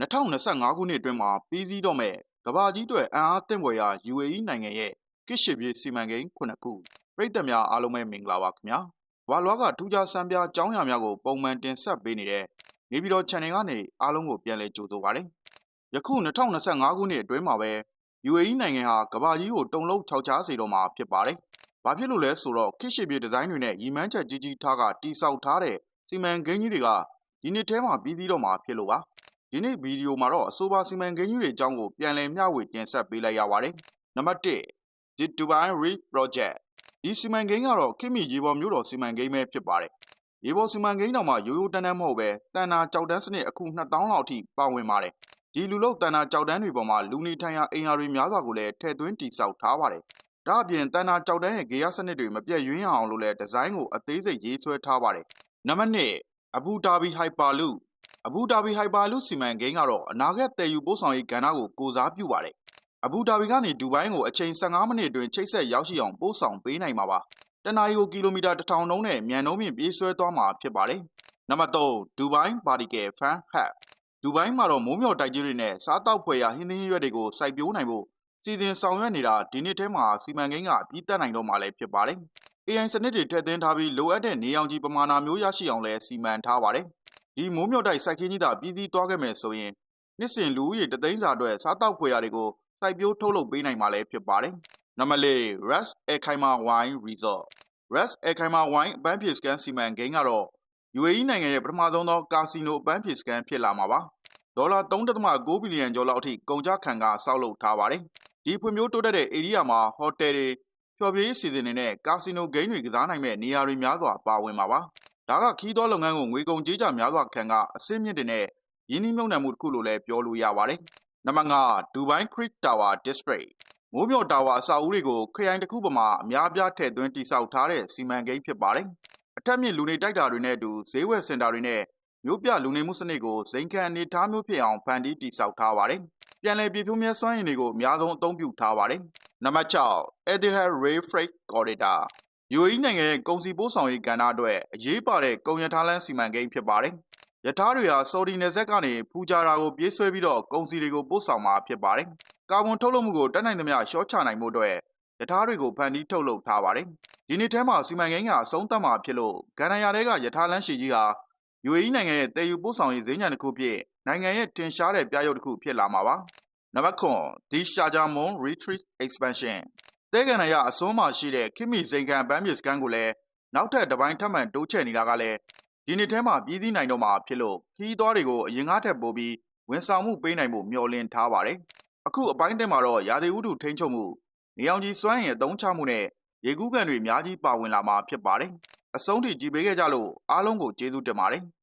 2025ခုနှစ်အတွင်းမှာပြီးစီးတော့မဲ့ကမ္ဘာကြီးအတွက်အံအားသင့်ဖွယ်ရာ UAE နိုင်ငံရဲ့ကစ်ရှစ်ပြေးစီမံကိန်းခုနှစ်ခုပြည်သက်များအားလုံးပဲမင်္ဂလာပါခင်ဗျာ။ဝါလွားကထူးခြားစံပြအကြောင်းအရာများကိုပုံမှန်တင်ဆက်ပေးနေတဲ့နေပြည်တော် channel ကနေအားလုံးကိုပြန်လည်ကြိုဆိုပါရစေ။ယခု2025ခုနှစ်အတွင်းမှာပဲ UAE နိုင်ငံဟာကမ္ဘာကြီးကိုတုံလုံးခြောက်ခြားစေတော့မှာဖြစ်ပါတယ်။ဘာဖြစ်လို့လဲဆိုတော့ကစ်ရှစ်ပြေးဒီဇိုင်းတွေနဲ့ရီမန်းချက်ကြီးကြီးထားကတိစောက်ထားတဲ့စီမံကိန်းကြီးတွေကဒီနှစ်ထဲမှာပြီးစီးတော့မှာဖြစ်လို့ပါ။ ဒီနေ့ဗီဒီယိုမှာတော့အဆိုပါစီမံကိန်းကြီးတွေအကြောင်းကိုပြန်လည်မျှဝေတင်ဆက်ပေးလိုက်ရပါတယ်။နံပါတ်1 The Dubai Reef Project ဒီစီမံကိန်းကတော့ခိမိရေပေါ်မြို့တော်စီမံကိန်းပဲဖြစ်ပါတယ်။ရေပေါ်စီမံကိန်းတော်မှာရိုးရိုးတန်းတန်းမဟုတ်ပဲတန်နာကြောက်တန်းစနစ်အခု2000လောက်အထိပါဝင်ပါတယ်။ဒီလူလုတန်နာကြောက်တန်းတွေပေါ်မှာလူနေထိုင်ရာအိမ်ယာတွေများစွာကိုလည်းထည့်သွင်းတည်ဆောက်ထားပါတယ်။ဒါအပြင်တန်နာကြောက်တန်းရဲ့ဂေယစနစ်တွေမပြတ်ယွင်းရအောင်လို့လည်းဒီဇိုင်းကိုအသေးစိတ်ရေးဆွဲထားပါတယ်။နံပါတ်2အဘူဒါဘီဟိုက်ပါလူ အဘူဒါဘီဟိုက်ပါလူစီမံကိန်းကတော့အနာဂတ်တည်ယူပို့ဆောင်ရေးကဏ္ဍကိုကိုစားပြုပါတယ်။အဘူဒါဘီကနေဒူဘိုင်းကိုအချိန်15မိနစ်အတွင်းချိတ်ဆက်ရောက်ရှိအောင်ပို့ဆောင်ပေးနိုင်မှာပါ။တနအီကိုကီလိုမီတာ1000နှုန်းနဲ့မြန်နှုန်းမြင့်ပြေးဆွဲသွားမှာဖြစ်ပါတယ်။နံပါတ်3ဒူဘိုင်းပါတီကယ်ဖန်ဟက်ဒူဘိုင်းမှာတော့မိုးမျှော်တိုက်ကြီးတွေနဲ့စားတောက်ဖွယ်ရာဟင်းသီးဟင်းရွက်တွေကိုစိုက်ပျိုးနိုင်ဖို့စီစဉ်ဆောင်ရွက်နေတာဒီနှစ်ထဲမှာစီမံကိန်းကအပြီးတက်နိုင်တော့မှာလည်းဖြစ်ပါတယ်။ AI စနစ်တွေထည့်သွင်းထားပြီးလိုအပ်တဲ့နေအောင်ကြီးပမာဏမျိုးရရှိအောင်လည်းစီမံထားပါတယ်။ ဒီမိုးမျှော်တိုက်စိုက်ခင်းကြီးတာပြည်စည်းသွားခဲ့မယ်ဆိုရင်နှစ်စဉ်လူဦးရေတသိန်းစာအတွက်စားတောက်ဖွယ်ရာတွေကိုစိုက်ပျိုးထုတ်လုပ်ပေးနိုင်မှာလည်းဖြစ်ပါတယ်။နံပါတ်၄ Rest အခိုင်မာ Wine Resort Rest အခိုင်မာ Wine အပန်းဖြေစကန်စီမံကိန်းကတော့ UAE နိုင်ငံရဲ့ပထမဆုံးသောကာစီနိုအပန်းဖြေစကန်ဖြစ်လာမှာပါ။ဒေါ်လာ3.9ဘီလီယံကျော်လောက်အထိကုန်ကျခံကဆောက်လုပ်ထားပါတယ်။ဒီဖွံ့ဖြိုးတိုးတက်တဲ့ဧရိယာမှာဟိုတယ်တွေဖျော်ဖြေရေးစီစဉ်တွေနဲ့ကာစီနိုဂိမ်းတွေကစားနိုင်မဲ့နေရာတွေများစွာပါဝင်မှာပါ။ ဒါကခီးသောလုပ်ငန်းကိုငွေကုန်ကြေးကြများစွာခံကအစင်းမြင့်တင်တဲ့ရင်းနှီးမြှုပ်နှံမှုတစ်ခုလို့လည်းပြောလို့ရပါတယ်။နံပါတ်5 Dubai Creek Tower District မိုးမျှော်တာဝါအဆောက်အဦတွေကိုခရိုင်တစ်ခုပေါ်မှာအများအပြားထည့်သွင်းတိစောက်ထားတဲ့စီမံကိန်းဖြစ်ပါတယ်။အထက်မြင့်လူနေတိုက်တာတွေနဲ့အတူဈေးဝယ်စင်တာတွေနဲ့မြို့ပြလူနေမှုစနစ်ကိုဇိမ်ခံအနေထားမျိုးဖြစ်အောင်ဖန်တီးတိစောက်ထားပါတယ်။ပြန်လည်ပြည့်ဖြိုးမြဲစွမ်းရည်တွေကိုအများဆုံးအသုံးပြုထားပါတယ်။နံပါတ်6 Etihad Rail Freight Corridor UAE နိုင်ငံရဲ့ကုန်စည်ပို့ဆောင်ရေးကဏ္ဍအတွက်အရေးပါတဲ့ကုန်ရထားလမ်းစီမံကိန်းဖြစ်ပါတယ်။ရထားတွေဟာဆော်ဒီနယ်စပ်ကနေဖူဂျာရာကိုပြေးဆွဲပြီးတော့ကုန်စည်တွေကိုပို့ဆောင်မှာဖြစ်ပါတယ်။ကာဗွန်ထုတ်လုပ်မှုကိုတက်နိုင်သမျှရှော့ချနိုင်မှုအတွက်ရထားတွေကိုဖန်တီးထုတ်လုပ်ထားပါတယ်။ဒီနှစ်ထဲမှာစီမံကိန်းကအဆုံးသတ်မှာဖြစ်လို့ကန္နယာတွေကရထားလမ်းရှည်ကြီးဟာ UAE နိုင်ငံရဲ့တည်ယူပို့ဆောင်ရေးဈေးညံတစ်ခုဖြစ်နိုင်ငံရဲ့တင်ရှားတဲ့ပြရုပ်တစ်ခုဖြစ်လာမှာပါ။နံပါတ်9ဒီရှာဂျာမွန် retreat expansion တဲကန်ရအစွန်းမှာရှိတဲ့ခိမိစိန်ခံဗန်းမြေစကန်ကိုလည်းနောက်ထပ်တစ်ပိုင်းထပ်မံတိုးချဲ့နေတာကလည်းဒီနှစ်ထဲမှာပြည်စည်းနိုင်တော့မှာဖြစ်လို့ခီးသွားတွေကိုအရင်ကားထက်ပိုပြီးဝန်ဆောင်မှုပေးနိုင်ဖို့မျှော်လင့်ထားပါတယ်။အခုအပိုင်းတင်မှာတော့ရာသီဥတုထိန်းချုပ်မှုနေအောင်ကြီးစွမ်းရင်အသုံးချမှုနဲ့ရေကူးကန်တွေအများကြီးပါဝင်လာမှာဖြစ်ပါတယ်။အဆုံးထိကြည်ပေးခဲ့ကြလို့အားလုံးကိုကျေးဇူးတင်ပါတယ်။